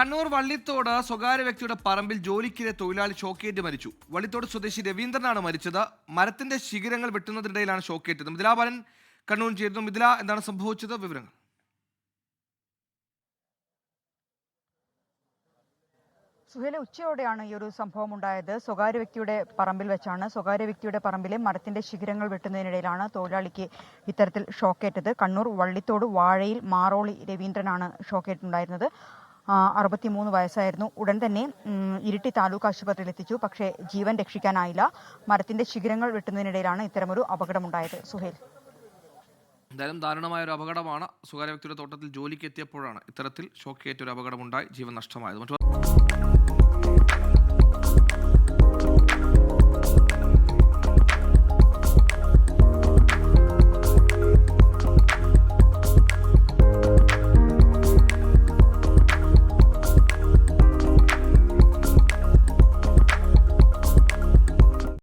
കണ്ണൂർ വള്ളിത്തോട് സ്വകാര്യ വ്യക്തിയുടെ പറമ്പിൽ ജോലിക്കിടെ തൊഴിലാളി ഷോക്കേറ്റ് മരിച്ചു. വള്ളിത്തോട് സ്വദേശി രവീന്ദ്രനാണ് മരിച്ചത്. മരത്തിന്റെ ശിഖരങ്ങൾ വെട്ടുന്നതിനിടയിലാണ് ഷോക്കേറ്റത്. മിഥില ബാലൻ കണ്ണൂർ ചേരുന്നു. മിഥില എന്താണ് സംഭവിച്ചത്? വിവരങ്ങൾ. സുഹേല ഉച്ചയോടെയാണ് ഈ ഒരു സംഭവം ഉണ്ടായത് സ്വകാര്യ വ്യക്തിയുടെ പറമ്പിൽ വെച്ചാണ് സ്വകാര്യ വ്യക്തിയുടെ പറമ്പിലെ മരത്തിന്റെ ശിഖരങ്ങൾ വെട്ടുന്നതിനിടയിലാണ് തൊഴിലാളിക്ക് ഇത്തരത്തിൽ ഷോക്കേറ്റത്. കണ്ണൂർ വള്ളിത്തോട് വാഴയിൽ മാറോളി രവീന്ദ്രനാണ് ഷോക്കേറ്റുണ്ടായിരുന്നത് അറുപത്തിമൂന്ന് വയസ്സായിരുന്നു. ഉടൻ തന്നെ ഇരിട്ടി താലൂക്ക് ആശുപത്രിയിൽ എത്തിച്ചു പക്ഷേ ജീവൻ രക്ഷിക്കാനായില്ല. മരത്തിന്റെ ശിഖരങ്ങൾ വെട്ടുന്നതിനിടയിലാണ് ഇത്തരമൊരു അപകടമുണ്ടായത്. സുഹേൽ. എന്തായാലും ദാരുണമായ ഒരു അപകടമാണ്. സ്വകാര്യ വ്യക്തിയുടെ തോട്ടത്തിൽ ജോലിക്ക് എത്തിയപ്പോഴാണ് ഇത്തരത്തിൽ ഷോക്കേറ്റ ഒരു അപകടമുണ്ടായി. ജീവൻ നഷ്ടമായത്.